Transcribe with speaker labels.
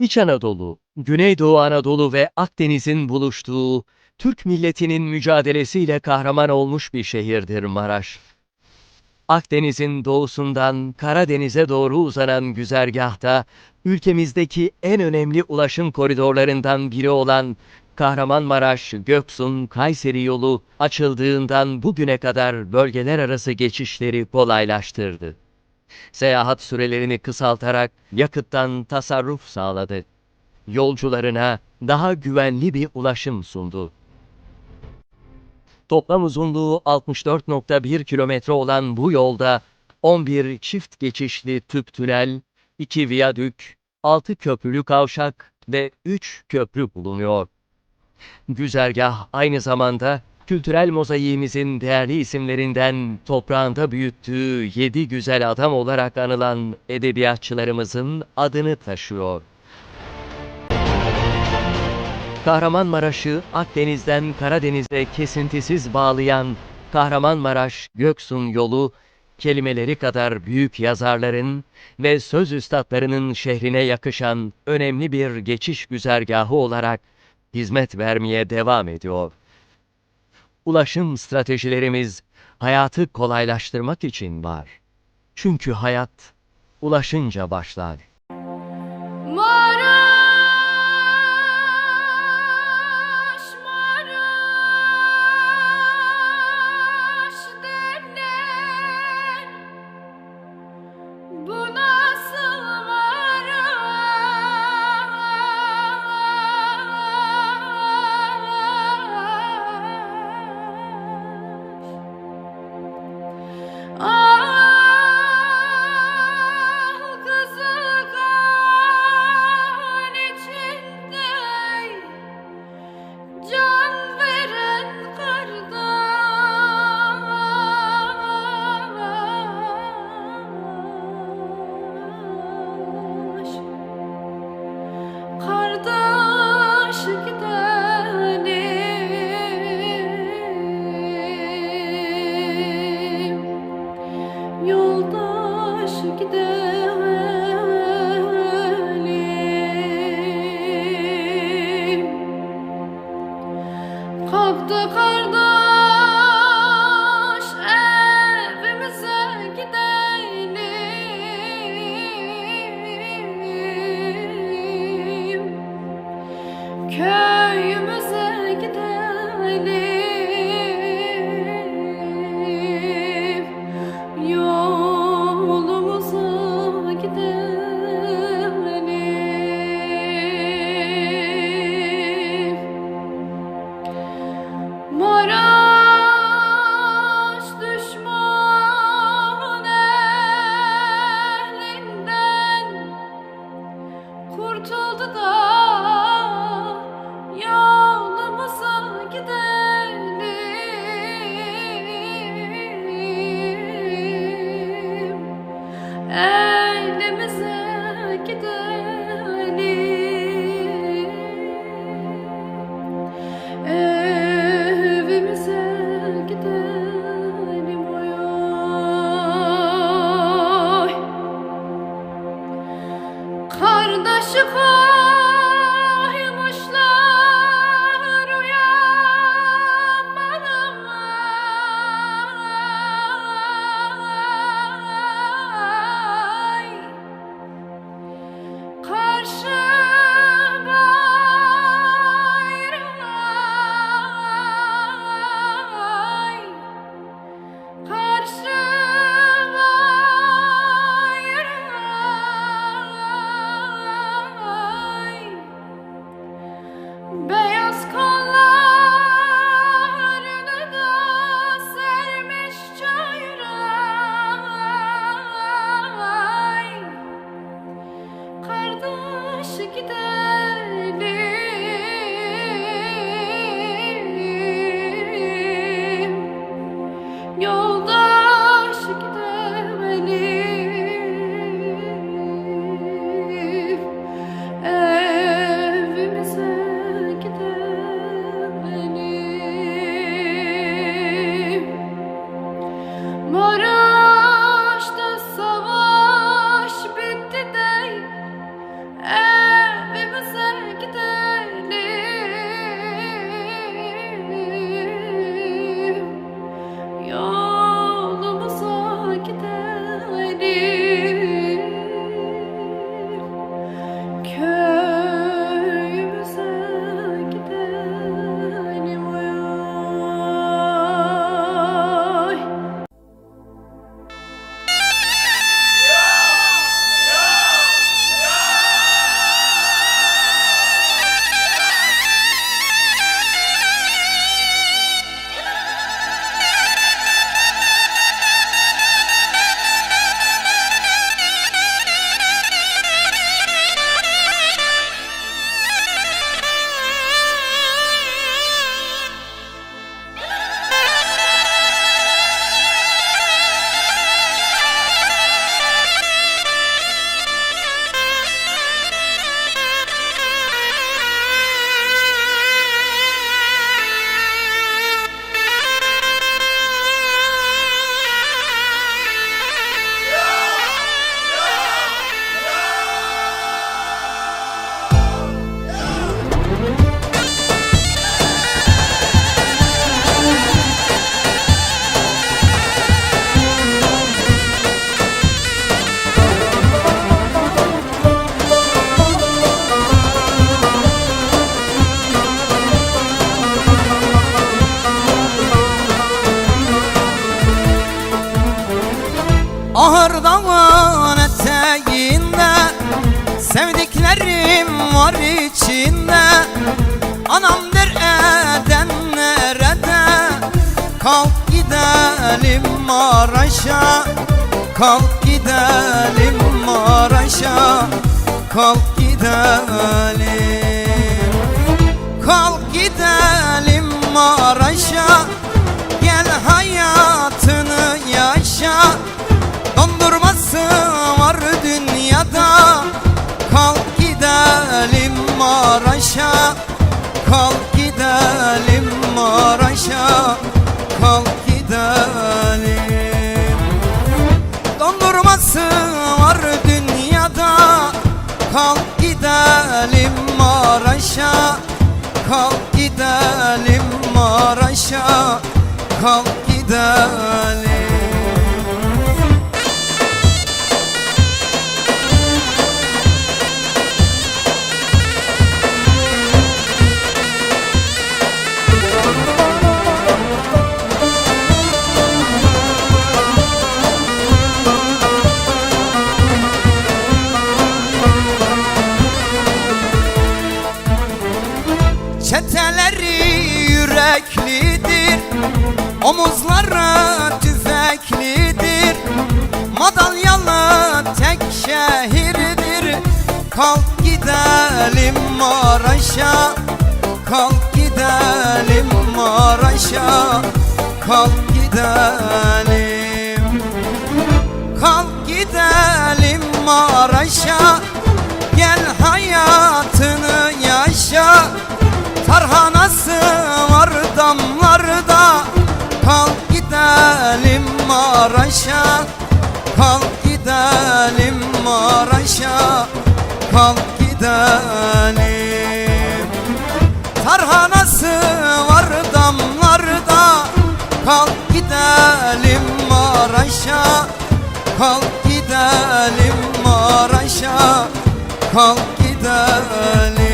Speaker 1: İç Anadolu, Güneydoğu Anadolu ve Akdeniz'in buluştuğu, Türk milletinin mücadelesiyle kahraman olmuş bir şehirdir Maraş. Akdeniz'in doğusundan Karadeniz'e doğru uzanan güzergahta, ülkemizdeki en önemli ulaşım koridorlarından biri olan Kahramanmaraş, Göksun, Kayseri yolu açıldığından bugüne kadar bölgeler arası geçişleri kolaylaştırdı. Seyahat sürelerini kısaltarak yakıttan tasarruf sağladı. Yolcularına daha güvenli bir ulaşım sundu. Toplam uzunluğu 64.1 kilometre olan bu yolda 11 çift geçişli tüp tünel, 2 viyadük, 6 köprülü kavşak ve 3 köprü bulunuyor. Güzergah aynı zamanda kültürel mozaiğimizin değerli isimlerinden toprağında büyüttüğü yedi güzel adam olarak anılan edebiyatçılarımızın adını taşıyor. Kahramanmaraş'ı Akdeniz'den Karadeniz'e kesintisiz bağlayan Kahramanmaraş Göksun yolu, kelimeleri kadar büyük yazarların ve söz üstadlarının şehrine yakışan önemli bir geçiş güzergahı olarak hizmet vermeye devam ediyor. Ulaşım stratejilerimiz hayatı kolaylaştırmak için var. Çünkü hayat ulaşınca başlar.
Speaker 2: Kalktı kardeş evimize gidelim. Köyümüze gidelim 的时候 nereden nerede? Kalk gidelim
Speaker 3: Maraş'a. Kalk gidelim Maraş'a. Kalk gidelim. Kalk gidelim Maraş'a. Gel hayatını yaşa. Dondurması var dünyada. Kalk gidelim Maraş'a. Kalk Maraş'a Kalk gidelim. Dondurması var dünyada Kalk gidelim Maraş'a Kalk gidelim Maraş'a Kalk gidelim Çeteleri yüreklidir Omuzları tüfeklidir. Madalyalı tek şehirdir. Kalk gidelim Maraş'a Kalk gidelim Maraş'a. Kalk gidelim Kalk gidelim Maraş'a. Gel hayatını yaşa Tarhanası var damlarda. Kalk gidelim Maraş'a. Kalk gidelim Maraş'a. Kalk gidelim. Tarhanası var damlarda. Kalk gidelim Maraş'a. Kalk gidelim Maraş'a. Kalk gidelim